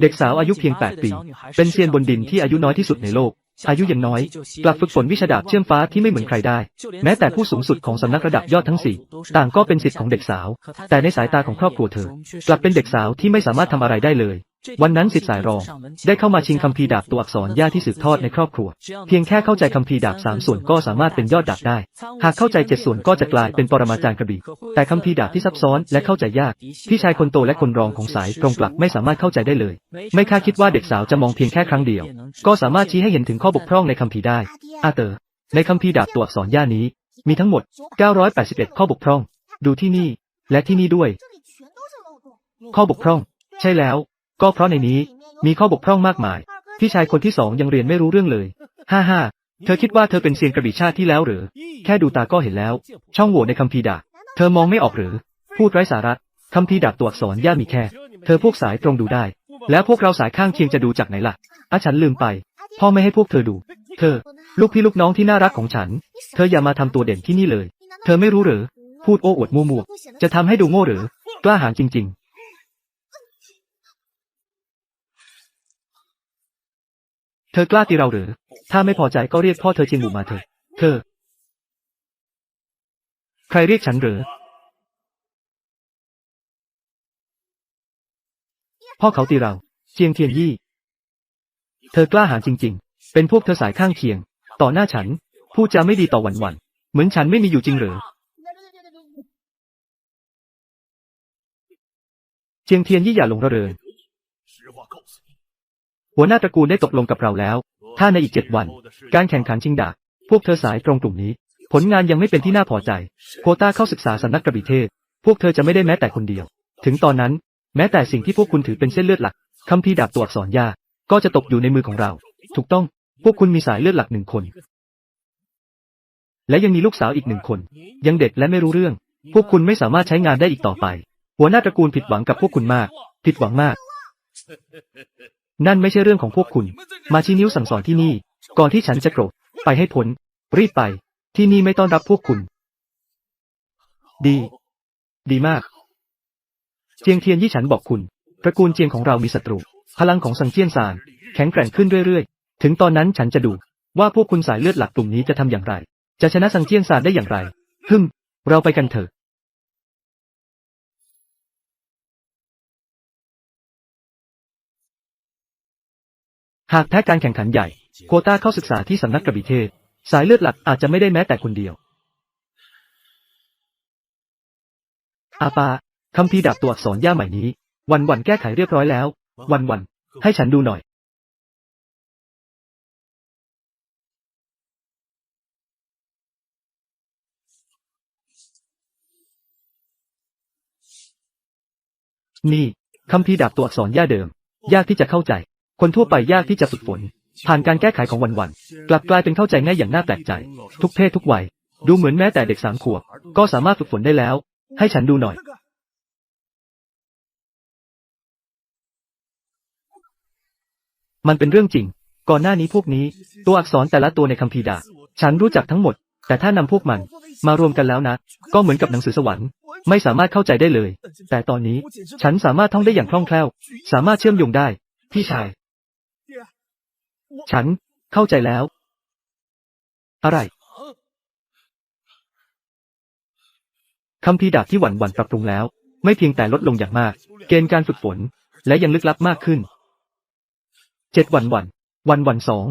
เด็กสาวอายุเพียง 8 ปี เป็นเซียนบนดินที่อายุน้อยที่สุดในโลก อายุยังน้อย กลับฝึกฝนวิชาดาบเชื่อมฟ้าที่ไม่เหมือนใครได้ แม้แต่ผู้สูงสุดของสำนักระดับยอดทั้งสี่ต่างก็เป็นสิทธิ์ของเด็กสาว แต่ในสายตาของครอบครัวเธอ กลับเป็นเด็กสาวที่ไม่สามารถทำอะไรได้เลย วันนั้นสิทธิ์สายรอง ได้เข้ามาชิงคัมภีดาบตัวอักษรย่าที่สืบทอดในครอบครัว เพียงแค่เข้าใจคัมภีดาบสามส่วนก็สามารถเป็นยอดดาบได้ หากเข้าใจเจ็ดส่วนก็จะกลายเป็นปรมาจารย์กระบี่ แต่คัมภีดาบที่ซับซ้อนและเข้าใจยาก พี่ชายคนโตและคนรองของสายตรงกลับไม่สามารถเข้าใจได้เลย ไม่คาดคิดว่าเด็กสาวจะมองเพียงแค่ครั้งเดียว ก็สามารถชี้ให้เห็นถึงข้อบกพร่องในคัมภีได้อาเตอร์ในคัมภีดาบตัวอักษรย่านี้ มีทั้งหมด 981 ข้อบกพร่อง ดูที่นี่ และที่นี่ด้วย ข้อบกพร่อง ใช่แล้ว ก็เพราะในนี้มีข้อบกพร่องมากมาย พี่ชายคนที่สองยังเรียนไม่รู้เรื่องเลย ฮ่าฮ่าเธอคิดว่าเธอเป็นเซียนกระบี่ชาติที่แล้วหรือ แค่ดูตาก็เห็นแล้ว ช่องโหว่ในคัมภีร์ดาบเธอมองไม่ออกหรือ พูดไร้สาระคัมภีร์ดาบตัวอักษรย่ามีแค่ เธอพวกสายตรงดูได้ แล้วพวกเราสายข้างเคียงจะดูจากไหนล่ะอาฉันลืมไป พ่อไม่ให้พวกเธอดู เธอ ลูกพี่ลูกน้องที่น่ารักของฉัน เธออย่ามาทำตัวเด่นที่นี่เลย เธอไม่รู้หรือ พูดโอ้อวดมั่วๆจะทำให้ดูโง่หรือ กล้าหาญจริง ๆ เธอกล้าตีเราหรือ ถ้าไม่พอใจก็เรียกพ่อเธอเจียงหมู่มาเถอะ เธอ ใครเรียกฉันหรือ พ่อเขาตีเรา เจียงเทียนยี่ เธอกล้าหาญจริง ๆ เป็นพวกเธอสายข้างเคียง ต่อหน้าฉัน พูดจาไม่ดีต่อหวันหวัน เหมือนฉันไม่มีอยู่จริงหรือ เจียงเทียนยี่อย่าหลงระเริง หัวหน้าตระกูลได้ตกลงกับเราแล้ว ถ้าในอีกเจ็ดวัน การแข่งขันชิงดาบพวกเธอสายตรงกลุ่มนี้ ผลงานยังไม่เป็นที่น่าพอใจ โคต้าเข้าศึกษาสำนักกระบี่เทพ พวกเธอจะไม่ได้แม้แต่คนเดียว ถึงตอนนั้น แม้แต่สิ่งที่พวกคุณถือเป็นเส้นเลือดหลักคัมภีดาบตัวอักษรยาก็จะตกอยู่ในมือของเรา ถูกต้อง พวกคุณมีสายเลือดหลักหนึ่งคน และยังมีลูกสาวอีกหนึ่งคน ยังเด็กและไม่รู้เรื่อง พวกคุณไม่สามารถใช้งานได้อีกต่อไป หัวหน้าตระกูลผิดหวังกับพวกคุณมาก ผิดหวังมาก นั่นไม่ใช่เรื่องของพวกคุณ มาชี้นิ้วสั่งสอนที่นี่ ก่อนที่ฉันจะโกรธ ไปให้พ้น รีบไป ที่นี่ไม่ต้อนรับพวกคุณ ดี ดีมาก เจียงเทียนยี่ฉันบอกคุณ ตระกูลเจียงของเรามีศัตรู พลังของสังเจียนซาน แข็งแกร่งขึ้นเรื่อยๆ ถึงตอนนั้นฉันจะดู ว่าพวกคุณสายเลือดหลักกลุ่มนี้จะทำอย่างไร จะชนะสังเจียนซานได้อย่างไร ฮึมเราไปกันเถอะ หากแพ้การแข่งขันใหญ่ โควต้าเข้าศึกษาที่สำนักกระบี่เทพสายเลือดหลักอาจจะไม่ได้แม้แต่คนเดียว อาปาคำพีดาบตัวอักษรย่าใหม่นี้ วันวันแก้ไขเรียบร้อยแล้ว วันวันให้ฉันดูหน่อย นี่คำพีดาบตัวอักษรย่าเดิม ยากที่จะเข้าใจ คนทั่วไปยากที่จะฝึกฝน ผ่านการแก้ไขของวันวันๆ กลับกลายเป็นเข้าใจง่ายอย่างน่าแปลกใจ ทุกเพศทุกวัย ดูเหมือนแม้แต่เด็กสามขวบ ก็สามารถฝึกฝนได้แล้ว ให้ฉันดูหน่อย มันเป็นเรื่องจริง ก่อนหน้านี้พวกนี้ ตัวอักษรแต่ละตัวในคัมภีร์ดา ฉันรู้จักทั้งหมด แต่ถ้านำพวกมัน มารวมกันแล้วนะ ก็เหมือนกับหนังสือสวรรค์ไม่สามารถเข้าใจได้เลย แต่ตอนนี้ ฉันสามารถท่องได้อย่างคล่องแคล่ว สามารถเชื่อมโยงได้ พี่ชาย ฉันเข้าใจแล้ว อะไรคำพีดาบที่หวั่นหวั่นปรับปรุงแล้ว ไม่เพียงแต่ลดลงอย่างมาก เกณฑ์การฝึกฝน และยังลึกลับมากขึ้นเจ็ดวันวันวันวันสอง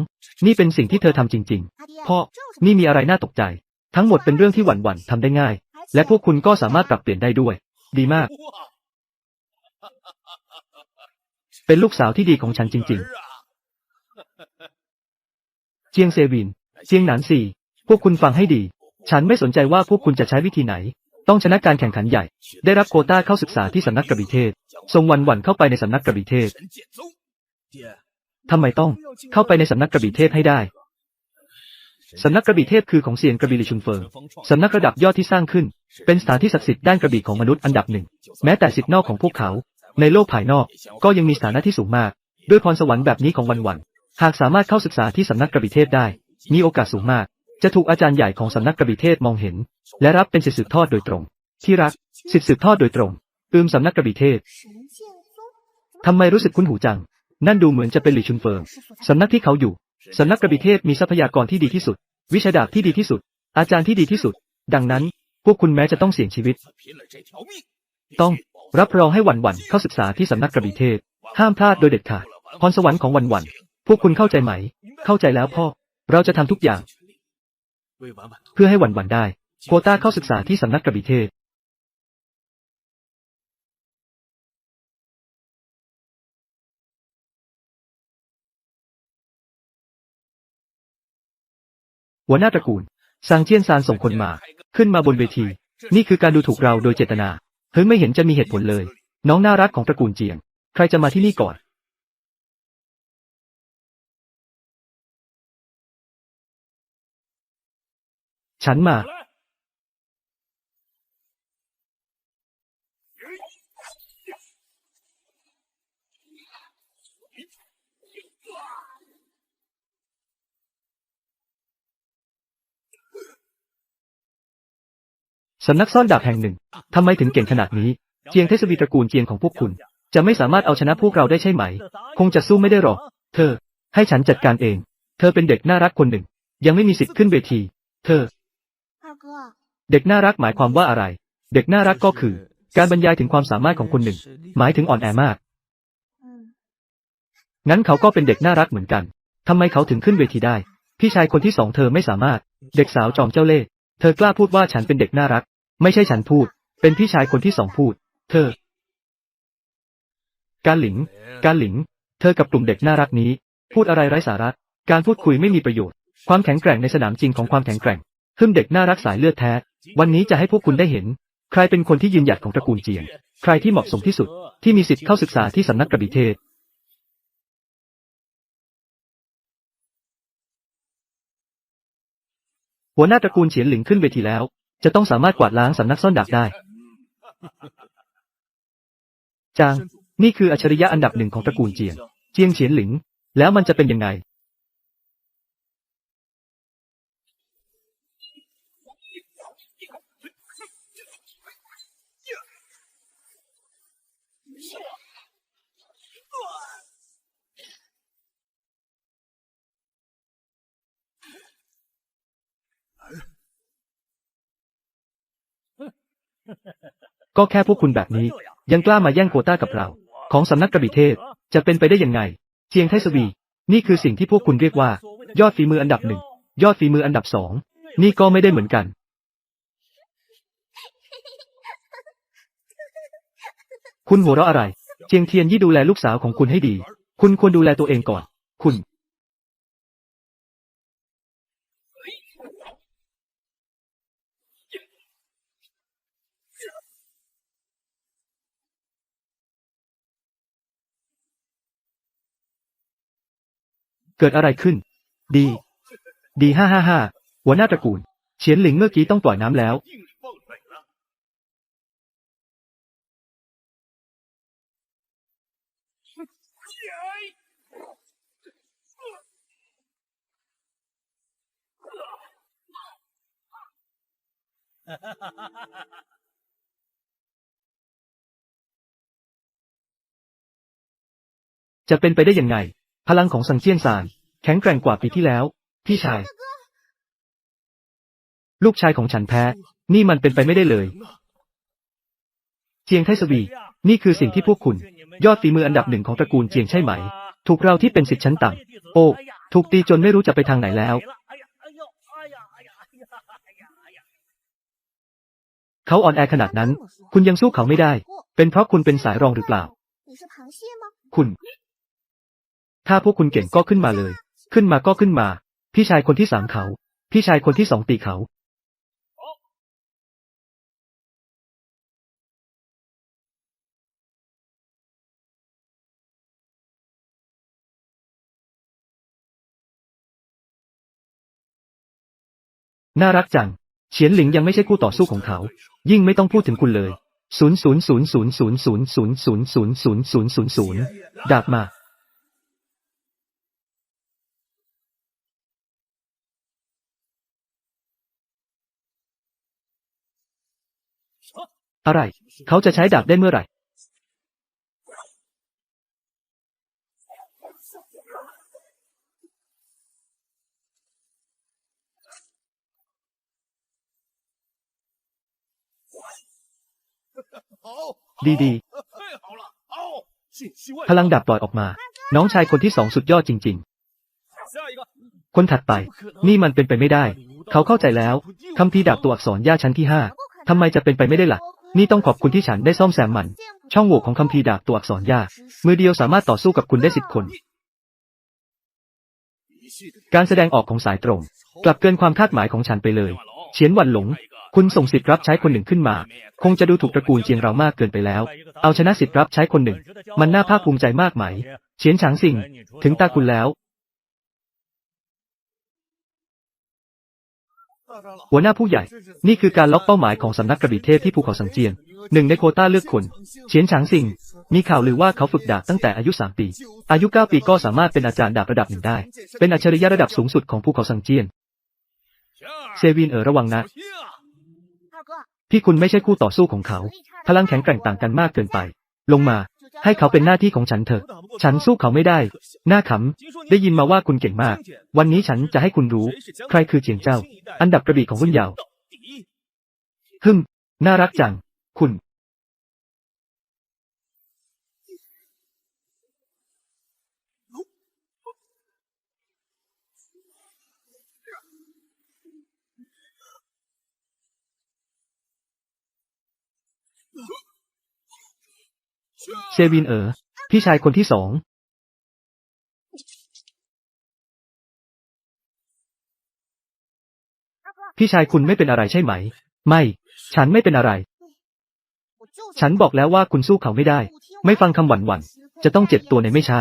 นี่เป็นสิ่งที่เธอทำจริง ๆ พ่อ นี่มีอะไรน่าตกใจ ทั้งหมดเป็นเรื่องที่หวั่นหวันทำได้ง่าย และพวกคุณก็สามารถปรับเปลี่ยนได้ด้วย ดีมาก เป็นลูกสาวที่ดีของฉันจริง ๆ เจียงเซวิน เจียงหนานสี่ พวกคุณฟังให้ดี ฉันไม่สนใจว่าพวกคุณจะใช้วิธีไหน ต้องชนะการแข่งขันใหญ่ ได้รับโควต้าเข้าศึกษาที่สำนักกระบี่เทพส่งวันวันเข้าไปในสำนักกระบี่เทพทำไมต้องเข้าไปในสำนักกระบี่เทพให้ได้สำนักกระบี่เทพคือของเซียนกระบี่ลิชุนเฟิงสำนักระดับยอดที่สร้างขึ้น เป็นสถานที่ศักดิ์สิทธิ์ด้านกระบี่ของมนุษย์อันดับหนึ่ง แม้แต่สิทธินอกของพวกเขา ในโลกภายนอก ก็ยังมีสถานะที่สูงมาก ด้วยพรสวรรค์แบบนี้ของวันวัน หากสามารถเข้าศึกษาที่สำนักกระบี่เทพได้ มีโอกาสสูงมาก จะถูกอาจารย์ใหญ่ของสำนักกระบี่เทพมองเห็น และรับเป็นศิษย์สืบทอดโดยตรง ที่รักศิษย์สืบทอดโดยตรงอืมสำนักกระบี่เทพทำไมรู้สึกคุ้นหูจัง นั่นดูเหมือนจะเป็นหลี่ชุนเฟิงสำนักที่เขาอยู่สำนักกระบี่เทพมีทรัพยากรที่ดีที่สุด วิชาดาบที่ดีที่สุด อาจารย์ที่ดีที่สุด ดังนั้น พวกคุณแม้จะต้องเสี่ยงชีวิต ต้องรับรองให้วันวันเข้าศึกษาที่สำนักกระบี่เทพห้ามพลาดโดยเด็ดขาดพรสวรรค์ของวันวัน พวกคุณเข้าใจไหม เข้าใจแล้วพ่อ เราจะทำทุกอย่าง เพื่อให้หวันหวันได้ โควต้าเข้าศึกษาที่สำนักกระบี่เทพหัวหน้าตระกูลซางเจียนซานส่งคนมา ขึ้นมาบนเวที นี่คือการดูถูกเราโดยเจตนาเฮ้ยไม่เห็นจะมีเหตุผลเลย น้องน่ารักของตระกูลเจียง ใครจะมาที่นี่ก่อน ฉันมา สำนักซ่อนดาบแห่งหนึ่ง ทำไมถึงเก่งขนาดนี้ เจียงเทศวีตระกูลเจียงของพวกคุณ จะไม่สามารถเอาชนะพวกเราได้ใช่ไหม คงจะสู้ไม่ได้หรอก เธอ ให้ฉันจัดการเอง เธอเป็นเด็กน่ารักคนหนึ่ง ยังไม่มีสิทธิ์ขึ้นเวที เธอ， เด็กน่ารักหมายความว่าอะไร เด็กน่ารักก็คือ การบรรยายถึงความสามารถของคนหนึ่ง หมายถึงอ่อนแอมาก嗯，งั้นเขาก็เป็นเด็กน่ารักเหมือนกัน ทำไมเขาถึงขึ้นเวทีได้ พี่ชายคนที่สองเธอไม่สามารถ เด็กสาวจอมเจ้าเล่ห์ เธอกล้าพูดว่าฉันเป็นเด็กน่ารัก ไม่ใช่ฉันพูด เป็นพี่ชายคนที่สองพูด เธอ การหลิง การหลิง เธอกับกลุ่มเด็กน่ารักนี้ พูดอะไรไร้สาระ การพูดคุยไม่มีประโยชน์ ความแข็งแกร่งในสนามจริงของความแข็งแกร่ง ฮึมเด็กน่ารักสายเลือดแท้ วันนี้จะให้พวกคุณได้เห็น ใครเป็นคนที่ยืนหยัดของตระกูลเจียง ใครที่เหมาะสมที่สุด ที่มีสิทธิ์เข้าศึกษาที่สำนักกระบี่เทศ หัวหน้าตระกูลเฉียนหลิงขึ้นเวทีแล้ว จะต้องสามารถกวาดล้างสำนักซ่อนดาบได้ จาง นี่คืออัจฉริยะอันดับหนึ่งของตระกูลเจียง เจียงเฉียนหลิง แล้วมันจะเป็นยังไง ก็แค่พวกคุณแบบนี้ ยังกล้ามาแย่งโควต้ากับเรา ของสำนักกระบี่เทพจะเป็นไปได้ยังไง เจียงไทสวี นี่คือสิ่งที่พวกคุณเรียกว่า ยอดฝีมืออันดับหนึ่งยอดฝีมืออันดับสองนี่ก็ไม่ได้เหมือนกัน คุณหัวเราะอะไร เจียงเทียนยี่ดูแลลูกสาวของคุณให้ดี คุณควรดูแลตัวเองก่อน คุณ กิดอะไรขึ้น ดี ดีห้าห้าห้าหัวหน้าตระกูล เฉียนหลิงเมื่อกี้ต้องปล่อยน้ำแล้วจะเป็นไปได้ยังไง พลังของสังเจียนซานแข็งแกร่งกว่าปีที่แล้ว พี่ชาย ลูกชายของฉันแพ้ นี่มันเป็นไปไม่ได้เลย เจียงไทสวี นี่คือสิ่งที่พวกคุณ ยอดฝีมืออันดับหนึ่งของตระกูลเจียงใช่ไหม ถูกเราที่เป็นสิทธิ์ชั้นต่ำโอ้ ถูกตีจนไม่รู้จะไปทางไหนแล้ว เขาอ่อนแอขนาดนั้น คุณยังสู้เขาไม่ได้ เป็นเพราะคุณเป็นสายรองหรือเปล่า คุณ ถ้าพวกคุณเก่งก็ขึ้นมาเลย ขึ้นมาก็ขึ้นมา พี่ชายคนที่สามเขา พี่ชายคนที่สองตีเขา น่ารักจัง เฉียนหลิงยังไม่ใช่คู่ต่อสู้ของเขา ยิ่งไม่ต้องพูดถึงคุณเลย 0 0 0 0 0 0 0 0 0 0 0 0 0 0 0 0 ดาบมา อะไร เขาจะใช้ดาบได้เมื่อไหร่ ดีดีพลังดาบปล่อยออกมา น้องชายคนที่สองสุดยอดจริง ๆ คนถัดไป นี่มันเป็นไปไม่ได้ เขาเข้าใจแล้วคำพีดาบตัวอักษรย่าชั้นที่ห้าทำไมจะเป็นไปไม่ได้ละ่ะ นี่ต้องขอบคุณที่ฉันได้ซ่อมแซมมัน ช่องโหว่ของคัมภีร์ดาบตัวอักษรยากมือเดียวสามารถต่อสู้กับคุณได้สิบคน การแสดงออกของสายตรง กลับเกินความคาดหมายของฉันไปเลย เฉียนวันหลง คุณส่งสิทธิ์รับใช้คนหนึ่งขึ้นมา คงจะดูถูกตระกูลเจียงเรามากเกินไปแล้ว เอาชนะสิทธิ์รับใช้คนหนึ่ง มันน่าภาคภูมิใจมากไหม เฉียนฉางซิงถึงตาคุณแล้ว หัวหน้าผู้ใหญ่ นี่คือการล็อกเป้าหมายของสำนักกระบี่เทพที่ภูเขาสังเจียน หนึ่งในโคต้าเลือกคน เฉียนฉางซิง มีข่าวลือว่าเขาฝึกดาบตั้งแต่อายุ 3 ปี อายุ 9 ปีก็สามารถเป็นอาจารย์ดาบระดับหนึ่งได้ เป็นอัจฉริยะระดับสูงสุดของภูเขาสังเจียน เซวินเออระวังนะ พี่คุณไม่ใช่คู่ต่อสู้ของเขา พลังแข็งแกร่งต่างกันมากเกินไป ลงมา ให้เขาเป็นหน้าที่ของฉันเถอะ ฉันสู้เขาไม่ได้ หน้าขำ ได้ยินมาว่าคุณเก่งมาก วันนี้ฉันจะให้คุณรู้ ใครคือเจียงเจ้า อันดับกระบี่ของรุ่นเยาว์ฮึมน่ารักจัง คุณ เชวินเอ๋อพี่ชายคนที่สองพี่ชายคุณไม่เป็นอะไรใช่ไหม ไม่ ฉันไม่เป็นอะไร ฉันบอกแล้วว่าคุณสู้เขาไม่ได้ ไม่ฟังคำหวั่นหวั่นจะต้องเจ็บตัวในไม่ช้า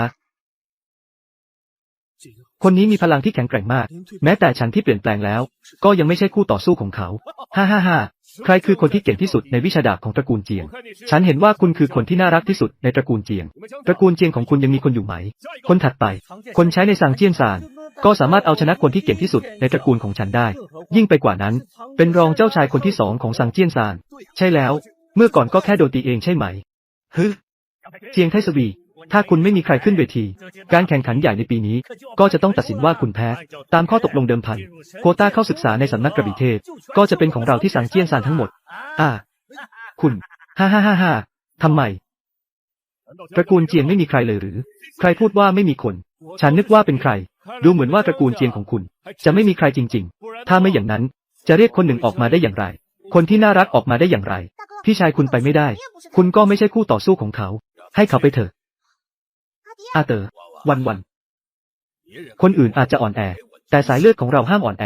คนนี้มีพลังที่แข็งแกร่งมาก แม้แต่ฉันที่เปลี่ยนแปลงแล้ว ก็ยังไม่ใช่คู่ต่อสู้ของเขา ฮ่าฮ่าฮ่า ใครคือคนที่เก่งที่สุดในวิชาดาบของตระกูลเจียง ฉันเห็นว่าคุณคือคนที่น่ารักที่สุดในตระกูลเจียง ตระกูลเจียงของคุณยังมีคนอยู่ไหม คนถัดไป คนใช้ในสังเจียนซาน ก็สามารถเอาชนะคนที่เก่งที่สุดในตระกูลของฉันได้ ยิ่งไปกว่านั้น เป็นรองเจ้าชายคนที่สองของสังเจียนซาน ใช่แล้ว เมื่อก่อนก็แค่โดนตีเองใช่ไหมฮึเจียงไทสวี ถ้าคุณไม่มีใครขึ้นเวที การแข่งขันใหญ่ในปีนี้ ก็จะต้องตัดสินว่าคุณแพ้ ตามข้อตกลงเดิมพัน โคต้าเข้าศึกษาในสำนักกระบี่เทศ ก็จะเป็นของเราที่สังเจียนซานทั้งหมด อ่า คุณ ฮ่าฮ่าฮ่าฮ่าทำไม ตระกูลเจียนไม่มีใครเลยหรือ ใครพูดว่าไม่มีคน ฉันนึกว่าเป็นใคร ดูเหมือนว่าตระกูลเจียนของคุณ จะไม่มีใครจริง ๆ ถ้าไม่อย่างนั้น จะเรียกคนหนึ่งออกมาได้อย่างไร คนที่น่ารักออกมาได้อย่างไร พี่ชายคุณไปไม่ได้ คุณก็ไม่ใช่คู่ต่อสู้ของเขา ให้เขาไปเถอะ อาเตอร์วันวัน คนอื่นอาจจะอ่อนแอ แต่สายเลือดของเราห้ามอ่อนแอ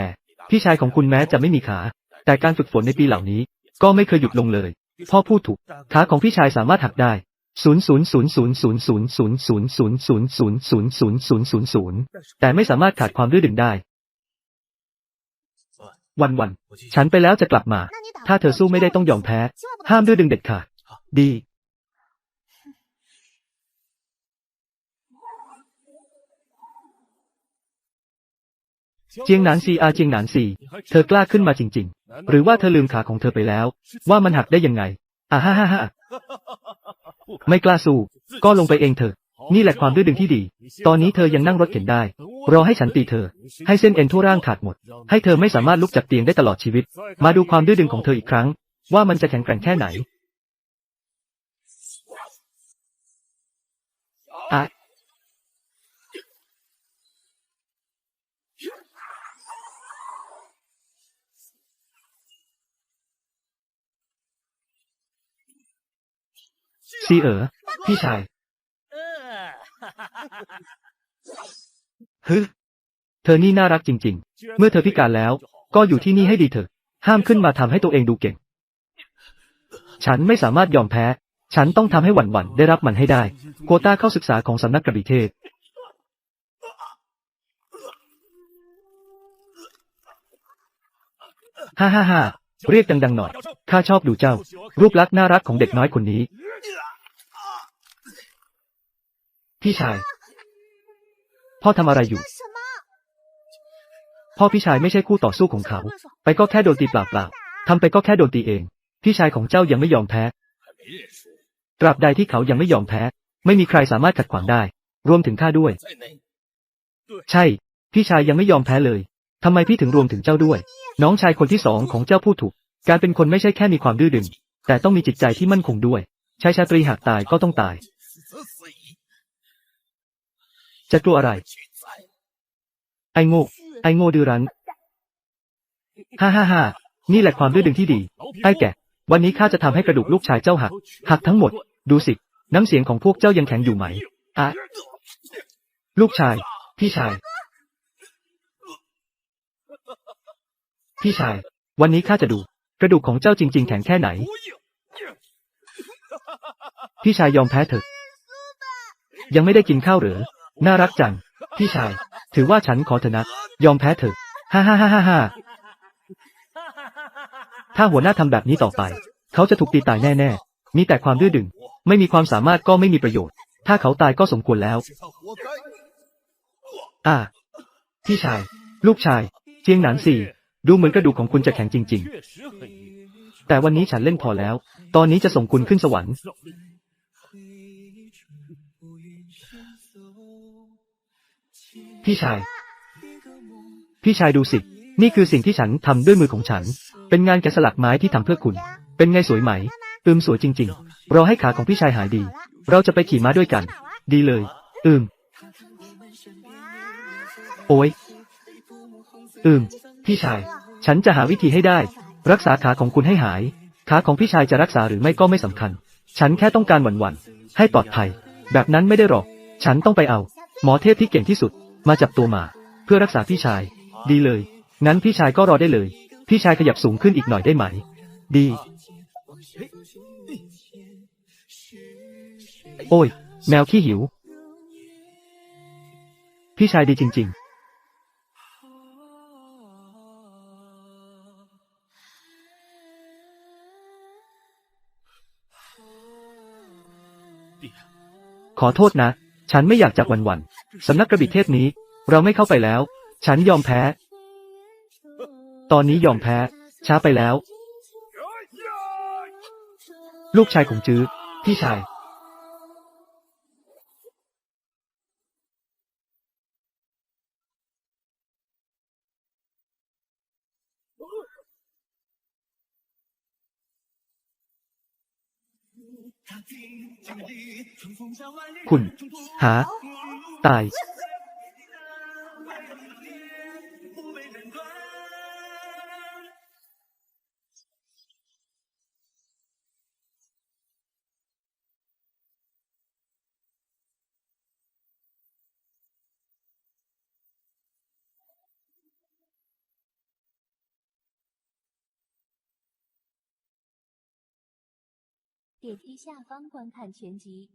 พี่ชายของคุณแม้จะไม่มีขา แต่การฝึกฝนในปีเหล่านี้ ก็ไม่เคยหยุดลงเลย พ่อพูดถูก ขาของพี่ชายสามารถหักได้ศูนย์ศูนย์ศูนย์ศูนย์ศูนย์ศูนย์ศูนย์ศูนย์ศูนย์ศูนย์ศูนย์ศูนย์ศูนย์ศูนย์ศูนย์ศูนย์แต่ไม่สามารถขาดความดื้อดึงได้ วันวัน ฉันไปแล้วจะกลับมา ถ้าเธอสู้ไม่ได้ต้องยอมแพ้ ห้ามดื้อดึงเด็ดขาด ดี เจียงหนานซีอาเจียงหนานซีเธอกล้าขึ้นมาจริง ๆ หรือว่าเธอลืมขาของเธอไปแล้ว ว่ามันหักได้ยังไงอ่าฮ่าฮ่าฮ่าไม่กล้าสู้ ก็ลงไปเองเถอะ นี่แหละความดื้อดึงที่ดี ตอนนี้เธอยังนั่งรถเข็นได้ รอให้ฉันตีเธอ ให้เส้นเอ็นทั่วร่างขาดหมด ให้เธอไม่สามารถลุกจากเตียงได้ตลอดชีวิต มาดูความดื้อดึงของเธออีกครั้ง ว่ามันจะแข็งแกร่งแค่ไหนอะ ซีเอ๋อพี่ชายฮึเธอนี่น่ารักจริง ๆ เมื่อเธอพิการแล้ว ก็อยู่ที่นี่ให้ดีเถอะห้ามขึ้นมาทำให้ตัวเองดูเก่ง ฉันไม่สามารถยอมแพ้ ฉันต้องทำให้หวั่นหวั่นๆได้รับมันให้ได้ โควต้าเข้าศึกษาของสำนักกระบี่เทพฮ่าฮ่าฮ่าเรียกดังๆหน่อย ข้าชอบดูเจ้า รูปลักษณ์น่ารักของเด็กน้อยคนนี้ พี่ชาย พ่อทำอะไรอยู่ พ่อพี่ชายไม่ใช่คู่ต่อสู้ของเขา ไปก็แค่โดนตีเปล่าๆทำไปก็แค่โดนตีเอง พี่ชายของเจ้ายังไม่ยอมแพ้ ตราบใดที่เขายังไม่ยอมแพ้ ไม่มีใครสามารถขัดขวางได้ รวมถึงข้าด้วย ใช่ พี่ชายยังไม่ยอมแพ้เลยทำไมพี่ถึงรวมถึงเจ้าด้วย น้องชายคนที่สองของเจ้าพูดถูก การเป็นคนไม่ใช่แค่มีความดื้อดึง แต่ต้องมีจิตใจที่มั่นคงด้วยชายชาตรีหากตายก็ต้องตาย จะกลัวอะไร ไอ้โง่ ไอ้โง่ดื้อรั้น ฮ่าฮ่าฮ่านี่แหละความดื้อดึงที่ดี ไอ้แก่ วันนี้ข้าจะทำให้กระดูกลูกชายเจ้าหัก หักทั้งหมด ดูสิ น้ำเสียงของพวกเจ้ายังแข็งอยู่ไหมอะลูกชาย พี่ชาย พี่ชาย วันนี้ข้าจะดู กระดูกของเจ้าจริง ๆ แข็งแค่ไหน พี่ชายยอมแพ้เถอะ ยังไม่ได้กินข้าวหรือ น่ารักจัง พี่ชาย ถือว่าฉันขอเถอะนะ ยอมแพ้เถอะ ฮ่าฮ่าฮ่าฮ่าถ้าหัวหน้าทำแบบนี้ต่อไป เขาจะถูกตีตายแน่ๆ มีแต่ความดื้อดึง ไม่มีความสามารถก็ไม่มีประโยชน์ ถ้าเขาตายก็สมควรแล้ว อ่า พี่ชาย ลูกชาย เจียงหนานสี่ ดูเหมือนกระดูกของคุณจะแข็งจริง ๆ แต่วันนี้ฉันเล่นพอแล้ว ตอนนี้จะส่งคุณขึ้นสวรรค์ พี่ชาย พี่ชายดูสิ นี่คือสิ่งที่ฉันทำด้วยมือของฉัน เป็นงานแกะสลักไม้ที่ทำเพื่อคุณ เป็นไงสวยไหม อืมสวยจริงๆรอให้ขาของพี่ชายหายดี เราจะไปขี่ม้าด้วยกัน ดีเลย อืม โอ้ยอืม พี่ชาย ฉันจะหาวิธีให้ได้ รักษาขาของคุณให้หาย ขาของพี่ชายจะรักษาหรือไม่ก็ไม่สำคัญ ฉันแค่ต้องการหวันๆให้ปลอดภัย แบบนั้นไม่ได้หรอก ฉันต้องไปเอา หมอเทพที่เก่งที่สุด มาจับตัวมา เพื่อรักษาพี่ชาย ดีเลย งั้นพี่ชายก็รอได้เลย พี่ชายขยับสูงขึ้นอีกหน่อยได้ไหม ดี โอ้ย แมวขี้หิว พี่ชายดีจริง ๆขอโทษนะ ฉันไม่อยากจากวันๆ สำนักกระบี่เทพนี้ เราไม่เข้าไปแล้ว ฉันยอมแพ้ ตอนนี้ยอมแพ้ ช้าไปแล้ว ลูกชายของจื้อพี่ชาย คุณ หา ตาย 点击下方观看全集。